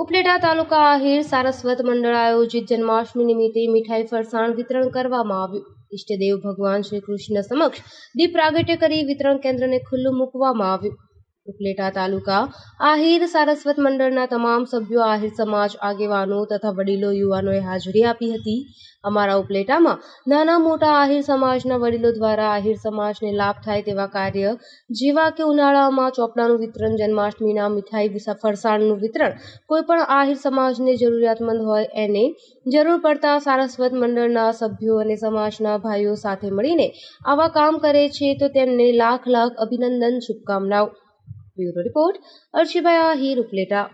ઉપલેટા તાલુકા આહિર સારસ્વત મંડળ આયોજિત જન્માષ્ટમી નિમિત્તે મીઠાઈ ફરસાણ વિતરણ કરવામાં આવ્યું. ઈષ્ટદેવ ભગવાન શ્રી કૃષ્ણ સમક્ષ દીપ પ્રાગટ્ય કરી વિતરણ કેન્દ્રને ખુલ્લું મૂકવામાં આવ્યું. ઉપલેટા તાલુકા આહિર સારસ્વત મંડળના તમામ સભ્યો આહિર સમાજ આગેવાનો તથા વડીલો યુવાનોએ હાજરી આપી હતી. અમારા ઉપલેટામાં નાના મોટા આહિર સમાજના વડીલો દ્વારા આહિર સમાજને લાભ થાય તેવા કાર્ય જેવા કે ઉનાળામાં ચોપડાનું વિતરણ, જન્માષ્ટમીના મીઠાઈ ફરસાણનું વિતરણ કોઈ પણ આહિર સમાજને જરૂરિયાતમંદ હોય એને જરૂર પડતા સારસ્વત મંડળના સભ્યો અને સમાજના ભાઈઓ સાથે મળીને આવા કામ કરે છે તો તેમને લાખ લાખ અભિનંદન, શુભકામનાઓ. Bureau report Archibhai Ahir Upleta